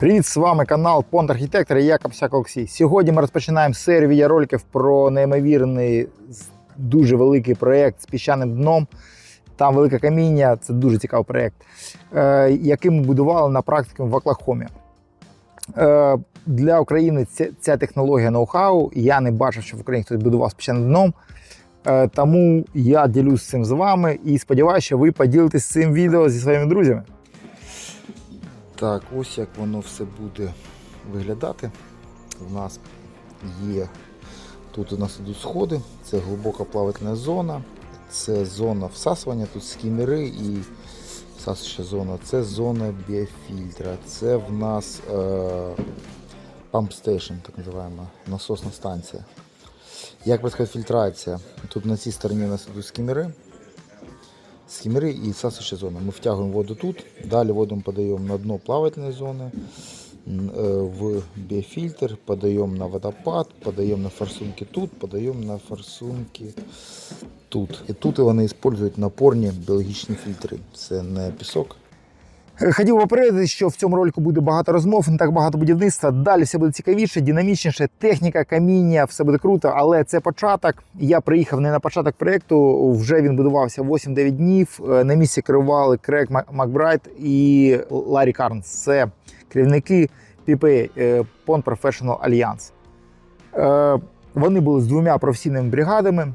Привіт, з вами канал Понт Архітектор і я Капсяк Олексій. Сьогодні ми розпочинаємо серію відеороликів про неймовірний, дуже великий проєкт з піщаним дном. Там велике каміння, це дуже цікавий проєкт, е, який ми будували на практиці в Оклахомі. Е, для України ця, ця технологія ноу-хау. Я не бачив, що в Україні хтось будував з піщаним дном. Е, тому я ділюсь цим з вами і сподіваюся, що ви поділитесь цим відео зі своїми друзями. Так, ось як воно все буде виглядати. У нас є тут у нас ідуть сходи, це глибока плавательна зона, це зона всасування, тут скімери і всасуюча зона, це зона біофільтра, це в нас е, pump так називаємо, насосна станція. Як происходит фільтрація? Тут на цій стороні у нас ідуть скімери, скімери і всасуюча зона. Ми втягуємо воду тут, далі воду подаємо на дно плавательної зони, е, в біофільтр, подаємо на водопад, подаємо на форсунки тут, подаємо на форсунки тут. І тут вони використовують напорні біологічні фільтри. Це не пісок. Хотів попередити, що в цьому ролику буде багато розмов, не так багато будівництва. Далі все буде цікавіше, динамічніше, техніка, каміння, все буде круто, але це початок. Я приїхав не на початок проєкту, вже він будувався 8-9 днів. Е, На місці керували Крек Мак- Макбрайт і Ларі Карнс. Це керівники PPA, е, Pond Professional Alliance. Е, Вони були з двома професійними бригадами.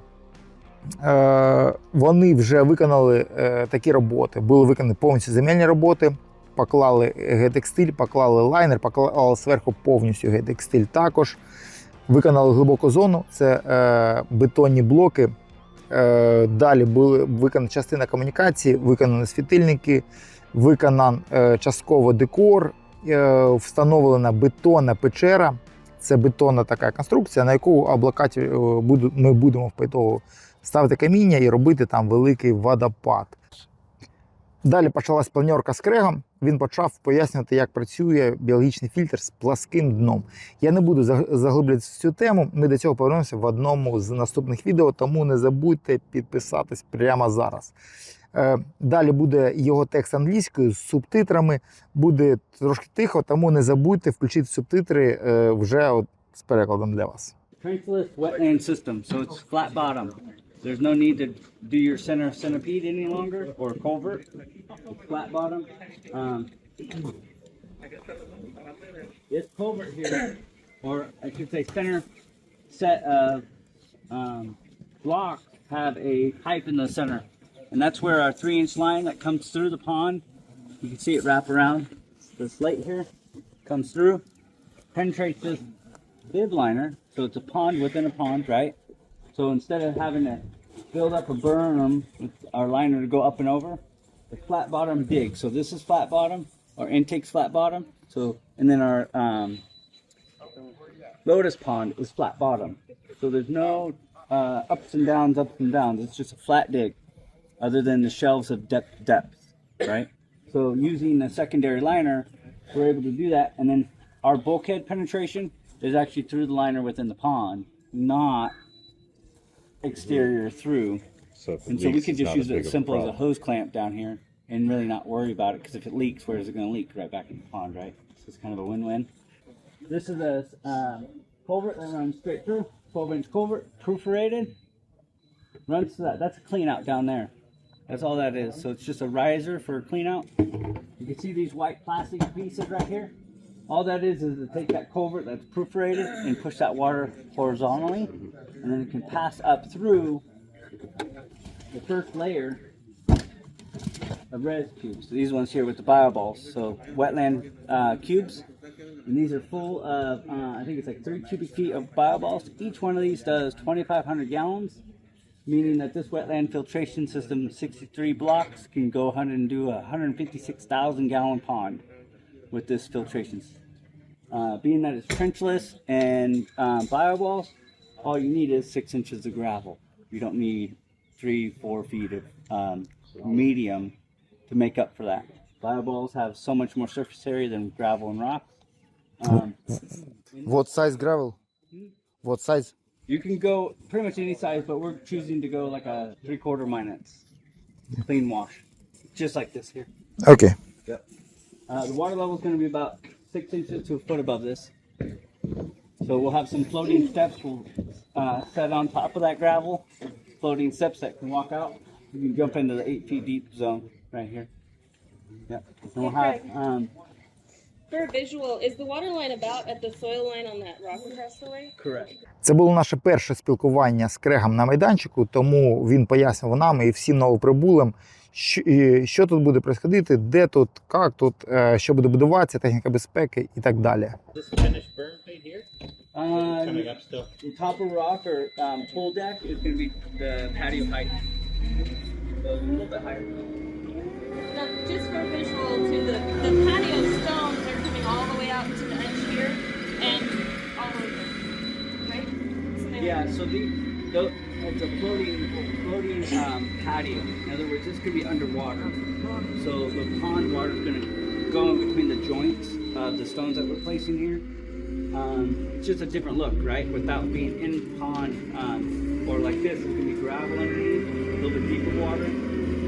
Е, Вони вже виконали е, такі роботи. Були виконані повністю земельні роботи. Поклали гетекстиль, поклали лайнер, поклали зверху повністю гетекстиль також. Виконали глибоку зону, це е, бетонні блоки. Е, далі були виконана частина комунікації, виконані світильники, виконан е, частково декор, е, встановлена бетонна печера. Це бетонна така конструкція, на яку облакаті е, ми будемо в ставити каміння і робити там великий водопад. Далі почалась планерка з крегом. Він почав пояснювати, як працює біологічний фільтр з пласким дном. Я не буду заг- заглиблюватися в цю тему. Ми до цього повернемося в одному з наступних відео, тому не забудьте підписатись прямо зараз. Е, Далі буде його текст англійською з субтитрами. Буде трошки тихо, тому не забудьте включити субтитри е, вже от з перекладом для вас. trenchless wetland system, so it's flat bottom. There's no need to do your center centipede any longer or culvert. Flat bottom. Um, this culvert here, or I should say center set of um, blocks have a pipe in the center, and that's where our three-inch line that comes through the pond. You can see it wrap around the slate here, comes through, penetrates this bib liner, so it's a pond within a pond, right? So instead of having to build up a berm with our liner to go up and over, the flat bottom dig. So this is flat bottom, our intake's flat bottom. So and then our um, lotus pond is flat bottom. So there's no uh, ups and downs, ups and downs. It's just a flat dig, other than the shelves of depth depth, right? So using a secondary liner, we're able to do that, and then our bulkhead penetration is actually through the liner within the pond, not exterior through. So if it And so we leaks, could it's just not use it of simple as a problem. hose clamp down here and really not worry about it because if it leaks, where is it going to leak? Right back in the pond, right? So it's kind of a win-win. This is a um, culvert that runs straight through, 12-inch culvert, perforated. Runs to that. That's a clean out down there. That's all that is. So it's just a riser for a clean out. You can see these white plastic pieces right here. All that is is to take that culvert that's perforated and push that water horizontally, and then it can pass up through the first layer of res cubes. These ones here with the bio balls. So wetland uh, cubes, and these are full of uh, I think it's like three cubic feet of bio balls. Each one of these does 2,500 gallons, meaning that this wetland filtration system, 63 blocks, can go 100 and do a 156,000 gallon pond with this filtration. Uh, being that it's trenchless and um, bio balls, all you need is six inches of gravel. You don't need three, four feet of um, medium to make up for that. Bio balls have so much more surface area than gravel and rock. Um, What size gravel? What size? you can go pretty much any size, but we're choosing to go like a three quarter minutes clean wash, just like this here. Okay. Yep. Uh, the water level is going to be about six inches to a foot above this. So we'll have some floating steps. We'll uh, set on top of that gravel, floating steps that can walk out. You can jump into the eight feet deep zone right here. Yeah, and we'll have um, For a visual, is the water line about at the soil line on that rock across the way? correct. Це було наше перше спілкування з Крегом на майданчику, тому він пояснював нам і всім новоприбулим, що, і що тут буде происходити, де тут, як тут, е, що буде будуватися, техніка безпеки і так далі. This finished berm paint here? Um, Coming up still. top of rock or um, pool deck is going to be the patio height. So a little bit higher. Now, just for visual to the, the patio stones are coming all the way out to the edge here and all over, right? So Yeah, so the, the it's a floating floating um, patio. In other words, this gonna be underwater. So the pond water is gonna go in between the joints of the stones that we're placing here. Um, it's just a different look, right? Without being in pond um, or like this, it's gonna be gravel underneath, a little bit deeper water.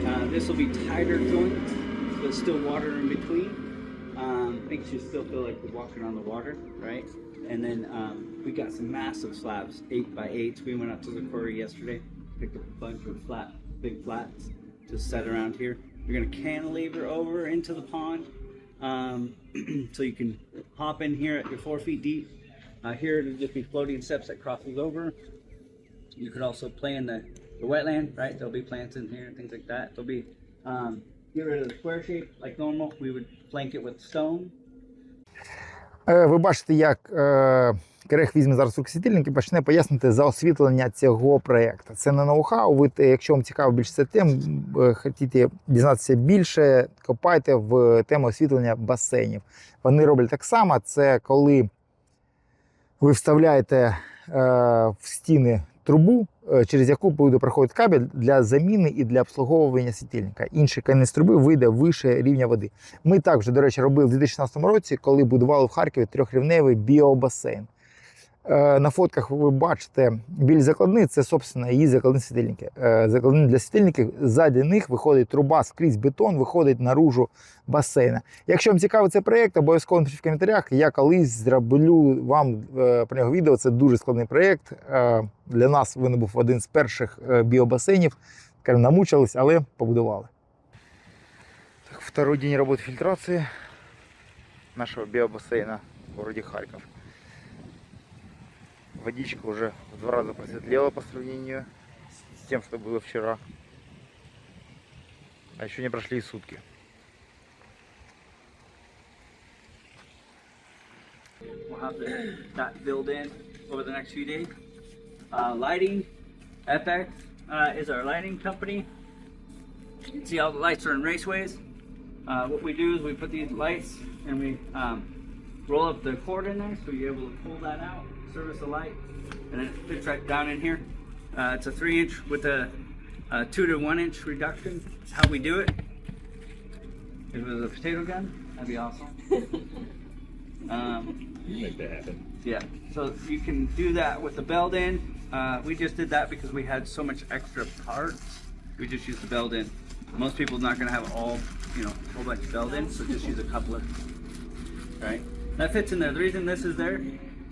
Uh, this will be tighter joints, but still water in between. Um, makes you still feel like you're walking on the water, right? And then um, we got some massive slabs, eight by eights. We went out to the quarry yesterday, picked up a bunch of flat, big flats to set around here. We're gonna cantilever over into the pond, um, so you can hop in here at your four feet deep. Uh, here it'll just be floating steps that crosses over. You could also play in the, the wetland, right? There'll be plants in here and things like that. There'll be um, get rid of the square shape like normal. We would flank it with stone. Е, Ви бачите, як е, Керех візьме зараз руки світильник і почне пояснити за освітлення цього проєкту. Це не ноу-хау. Ви, якщо вам цікаво більше це тем, е, хочете дізнатися більше, копайте в тему освітлення басейнів. Вони роблять так само. Це коли ви вставляєте в стіни трубу, через яку буде проходити кабель для заміни і для обслуговування світильника. Інший кінець труби вийде вище рівня води. Ми також, до речі, робили в 2016 році, коли будували в Харкові трьохрівневий біобасейн. Е, На фотках ви бачите біль закладни, це, собственно, її закладні світильники. Е, Закладні для світильників, ззаді них виходить труба скрізь бетон, виходить наружу басейна. Якщо вам цікавий цей проєкт, обов'язково напишіть в коментарях. Я колись зроблю вам е, про нього відео. Це дуже складний проєкт. Для нас він був один з перших біобасейнів. Намучились, але побудували. Так, второй день роботи фільтрації нашого биобассейна в городе Харьков. Водичка уже в два раза просветлела по сравнению с тем, что было вчера. А еще не прошли и сутки. We'll have the, that build in over the next few days. Uh, lighting, FX uh, is our lighting company. You can see all the lights are in raceways. Uh, what we do is we put these lights and we um, roll up the cord in there so you're able to pull that out, service the light, and it fits right down in here. Uh, it's a three inch with a, a two to one inch reduction. That's how we do it. If it was a potato gun, that'd be awesome. um, Make that happen. yeah, so you can do that with the belt in. Uh, we just did that because we had so much extra parts. We just used the belt in. Most people not gonna have all, you know, a whole bunch of belt in, so just use a coupler. Right, that fits in there. The reason this is there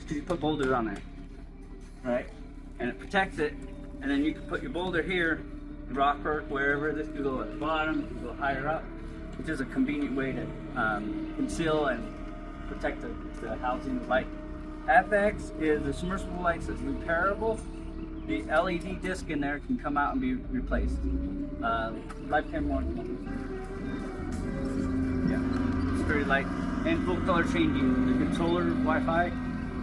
because you put boulders on there, right, and it protects it. And then you can put your boulder here, rock work wherever. This can go at the bottom, it can go higher up, which is a convenient way to um, conceal and protect the, the housing light. FX is a submersible light that's repairable. The LED disc in there can come out and be replaced. Uh, lifetime warranty. Yeah, it's very light and full color changing. The controller Wi-Fi,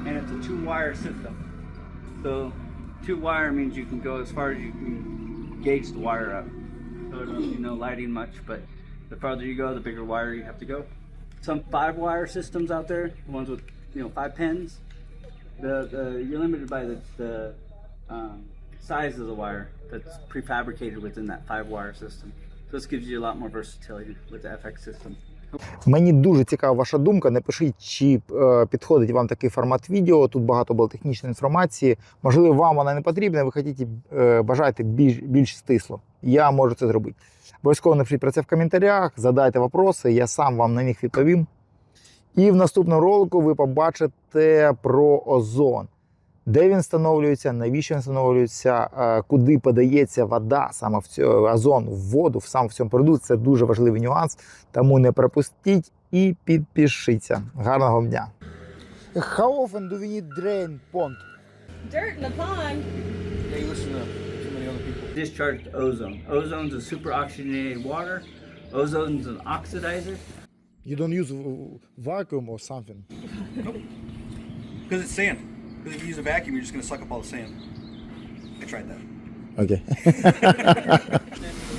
and it's a two-wire system. So two-wire means you can go as far as you can gauge the wire up. So I know you know lighting much, but the farther you go, the bigger wire you have to go some five wire systems out there, the ones with you know five pins. The, the you're limited by the, the um, size of the wire that's prefabricated within that five wire system. So this gives you a lot more versatility with the FX system. Мені дуже цікава ваша думка. Напишіть, чи е, підходить вам такий формат відео. Тут багато було технічної інформації. Можливо, вам вона не потрібна, ви хочете, е, бажаєте більш, більш стисло. Я можу це зробити. Обов'язково напишіть про це в коментарях, задайте вопроси, я сам вам на них відповім. І в наступному ролику ви побачите про озон. Де він встановлюється, навіщо він встановлюється, е, куди подається вода, саме в цю, озон в воду, в сам в цьому продукті. Це дуже важливий нюанс. Тому не пропустіть і підпишіться. Гарного дня. How often do we need drain pond? Dirt in the pond. You listen to too many other people. Discharged ozone. Ozone's a super oxygenated water. Ozone's an oxidizer. You don't use vacuum or something? Because it's sand. Because if you use a vacuum, you're just going to suck up all the sand. I tried that. Okay.